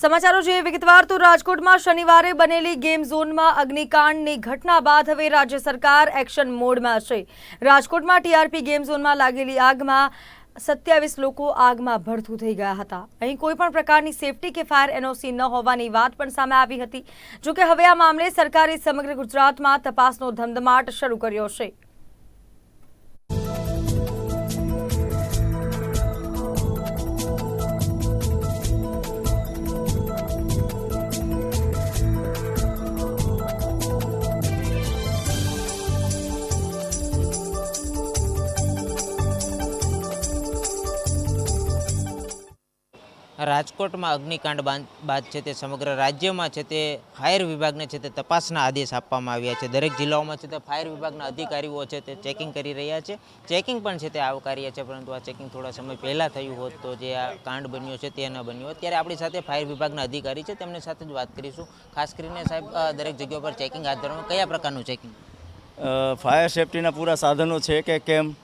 સમાચારો જોઈએ વિગતવાર તો રાજકોટમાં શનિવારે બનેલી ગેમ ઝોનમાં અગ્નિકાંડની ઘટના બાદ હવે રાજ્ય સરકાર એક્શન મોડમાં છે. રાજકોટમાં ટીઆરપી ગેમ ઝોનમાં લાગેલી આગમાં સત્યાવીસ લોકો આગમાં ભડથું થઈ ગયા હતા. અહીં કોઈ પણ પ્રકારની સેફટી કે ફાયર એનઓસી ન હોવાની વાત પણ સામે આવી હતી. જોકે હવે આ મામલે સરકારે સમગ્ર ગુજરાતમાં તપાસનો ધમધમાટ શરૂ કર્યો છે. રાજકોટમાં અગ્નિકાંડ બાદ- છે તે સમગ્ર રાજ્યમાં છે તે ફાયર વિભાગને છે તે તપાસના આદેશ આપવામાં આવ્યા છે. દરેક જિલ્લાઓમાં છે તે ફાયર વિભાગના અધિકારીઓ છે તે ચેકિંગ કરી રહ્યા છે. ચેકિંગ પણ છે તે આવકાર્ય છે, પરંતુ આ ચેકિંગ થોડા સમય પહેલાં થયું હોત તો જે આ કાંડ બન્યો છે તે ન બન્યો. હોત ત્યારે આપણી સાથે ફાયર વિભાગના અધિકારી છે, તેમની સાથે જ વાત કરીશું. ખાસ કરીને સાહેબ દરેક જગ્યા પર ચેકિંગ હાથ ધરવામાં કયા પ્રકારનું ચેકિંગ? ફાયર સેફટીના પૂરા સાધનો છે કે કેમ?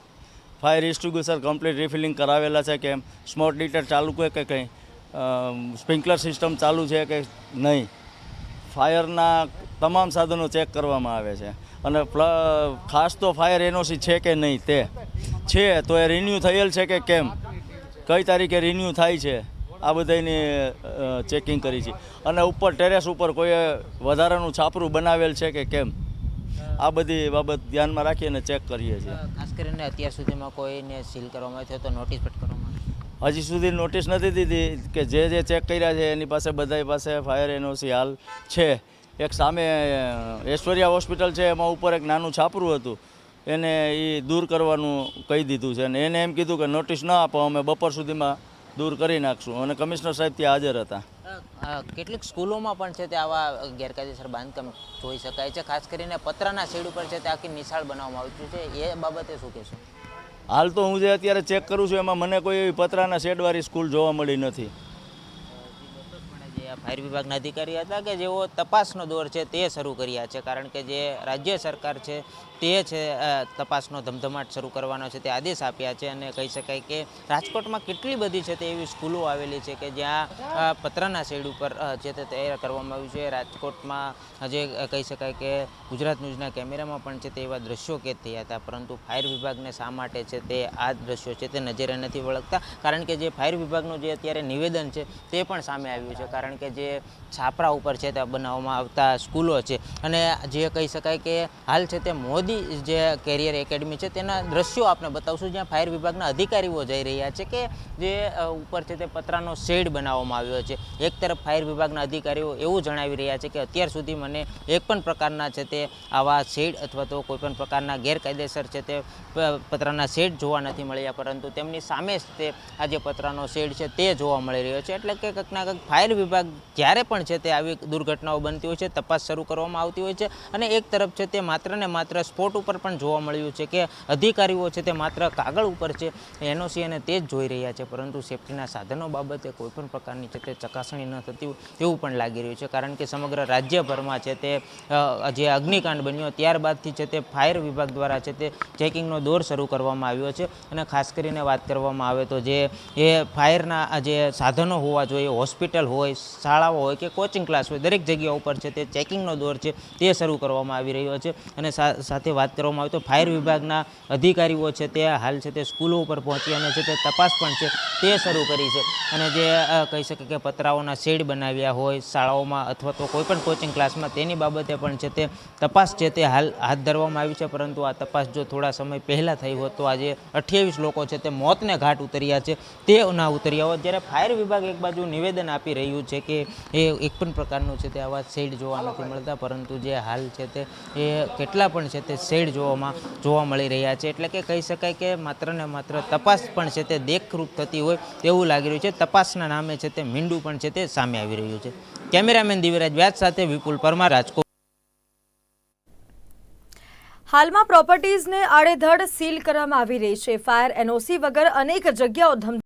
ફાયર એક્સ્ટિંગ્વિશર કમ્પ્લીટ રિફિલિંગ કરાવેલા છે કેમ? સ્મોટ લીટર ચાલુ કે કંઈ? સ્પ્રિંકલર સિસ્ટમ ચાલુ છે કે નહીં? ફાયરના તમામ સાધનો ચેક કરવામાં આવે છે. અને ખાસ તો ફાયર એનઓસી છે કે નહીં તે? છે, તો એ રિન્યૂ થયેલ છે કે કેમ? કઈ તારીખે રિન્યૂ થાય છે? આ બધાની ચેકિંગ કરી છે. અને ઉપર ટેરેસ ઉપર કોઈએ વધારાનું છાપરું બનાવેલ છે કે કેમ? આ બધી બાબત ધ્યાનમાં રાખીને ચેક કરીએ છીએ. ખાસ કરીને અત્યાર સુધીમાં કોઈને સીલ કરવામાં આવ્યો તો નોટિસ પણ હજી સુધી નોટિસ નથી દીધી કે જે જે ચેક કર્યા છે, એની પાસે બધાય પાસે ફાયર એનઓસી હાલ છે. એક સામે ઐશ્વર્યા હોસ્પિટલ છે, એમાં ઉપર એક નાનું છાપરું હતું. એને એ દૂર કરવાનું કહી દીધું છે. અને એને એમ કીધું કે નોટિસ ન આપો, અમે બપોર સુધીમાં દૂર કરી નાખશું. અને કમિશનર સાહેબ ત્યાં હાજર હતા. કેટલીક સ્કૂલોમાં પણ છે તે આવા ગેરકાયદેસર બાંધકામ જોઈ શકાય છે. ખાસ કરીને પતરાના શેડ ઉપર છે તે આખી નિશાળ બનાવવામાં આવ્યું છે. એ બાબતે શું કહેશો? હાલ તો હું જે અત્યારે ચેક કરું છું, એમાં મને કોઈ એવી પતરાના શેડવાળી સ્કૂલ જોવા મળી નથી. ફાયર વિભાગના અધિકારી હતા કે જેઓ તપાસનો દોર છે તે શરૂ કર્યા છે. કારણ કે જે રાજ્ય સરકાર છે તે છે તપાસનો ધમધમાટ શરૂ કરવાનો છે, તે આદેશ આપ્યા છે અને કહી શકાય કે રાજકોટમાં કેટલી બધી છે તે એવી સ્કૂલો આવેલી છે કે જ્યાં પતરાના શેડ ઉપર જે તે તૈયાર કરવામાં આવ્યું છે. રાજકોટમાં જે કહી શકાય કે ગુજરાત ન્યૂઝના કેમેરામાં પણ છે તે એવા દ્રશ્યો કેદ થયા હતા. પરંતુ ફાયર વિભાગને શા માટે છે તે આ દ્રશ્યો છે તે નજરે નથી વળગતા? કારણ કે જે ફાયર વિભાગનું જે અત્યારે નિવેદન છે તે પણ સામે આવ્યું છે. કારણ કે જે છાપરા ઉપર છે તે બનાવવામાં આવતા સ્કૂલો છે. અને જે કહી શકાય કે હાલ છે તે મોદી જે કેરિયર એકેડમી છે તેના દ્રશ્યો આપણે બતાવશું. જ્યાં ફાયર વિભાગના અધિકારીઓ જઈ રહ્યા છે કે જે ઉપર છે તે પતરાનો શેડ બનાવવામાં આવ્યો છે. એક તરફ ફાયર વિભાગના અધિકારીઓ એવું જણાવી રહ્યા છે કે અત્યાર સુધી મને એક પણ પ્રકારના છે તે આવા શેડ અથવા તો કોઈપણ પ્રકારના ગેરકાયદેસર છે તે પતરાના શેડ જોવા નથી મળ્યા. પરંતુ તેમની સામે જ તે આ જે પતરાનો શેડ છે તે જોવા મળી રહ્યો છે. એટલે કે કંઈક ના કંઈક ફાયર વિભાગ જ્યારે પણ છે તે આવી દુર્ઘટનાઓ બનતી હોય છે, તપાસ શરૂ કરવામાં આવતી હોય છે અને એક તરફ છે તે માત્ર ને માત્ર સ્પોટ ઉપર પણ જોવા મળ્યું છે કે અધિકારીઓ છે તે માત્ર કાગળ ઉપર છે એનઓસી અને તે જ જોઈ રહ્યા છે, પરંતુ સેફટીના સાધનો બાબતે કોઈપણ પ્રકારની છે તે ચકાસણી ન થતી તેવું પણ લાગી રહ્યું છે, કારણ કે સમગ્ર રાજ્યભરમાં છે તે જે અગ્નિકાંડ બન્યો ત્યારબાદથી છે તે ફાયર વિભાગ દ્વારા છે તે ચેકિંગનો દોર શરૂ કરવામાં આવ્યો છે અને ખાસ કરીને વાત કરવામાં આવે તો જે એ ફાયરના જે સાધનો હોવા જોઈએ, હોસ્પિટલ હોય શાળાઓ હોય કે કોચિંગ ક્લાસ હોય, દરેક જગ્યા ઉપર છે તે ચેકિંગનો દોર છે, તે શરૂ કરવામાં આવી રહ્યો છે. અને સાથે વાત કરવામાં આવે તો ફાયર વિભાગના અધિકારીઓ છે તે હાલ છે તે સ્કૂલો ઉપર પહોંચી અને છે તે તપાસ પણ છે તે શરૂ કરી છે. અને જે કહી શકે કે પતરાઓના શેડ બનાવ્યા હોય શાળાઓમાં અથવા તો કોઈપણ કોચિંગ ક્લાસમાં તેની બાબતે પણ છે તે તપાસ છે તે હાલ હાથ ધરવામાં આવી છે. પરંતુ આ તપાસ જો થોડા સમય પહેલાં થઈ હોત તો આજે અઠ્યાવીસ લોકો છે તે મોતને ઘાટ ઉતર્યા છે. તે ના ઉતર્યા હોત. જ્યારે ફાયર વિભાગ એક બાજુ નિવેદન આપી રહ્યું છે કે એ એક પણ પ્રકારનું છે તે આવા શેડ જોવા નથી મળતા, પરંતુ જે હાલ છે તે, એ કેટલા પણ છે તે શેડ જોવામાં, જોવા મળી રહ્યા છે. એટલે કે કહી શકાય કે માત્ર ને માત્ર તપાસ પણ છે તે દેખરૂપ થતી હોય તેવું લાગી રહ્યું છે. તપાસના નામે છે તે મીંડું પણ છે તે સામે આવી રહ્યું છે. કેમેરામેન દિવ્યરાજ વ્યાસ સાથે વિપુલ પરમાર, રાજકોટ. હાલમાં પ્રોપર્ટીઝને આડેધડ સીલ કરવામાં આવી રહી છે. ફાયર એનઓસી વગર અનેક જગ્યાઓ ધમ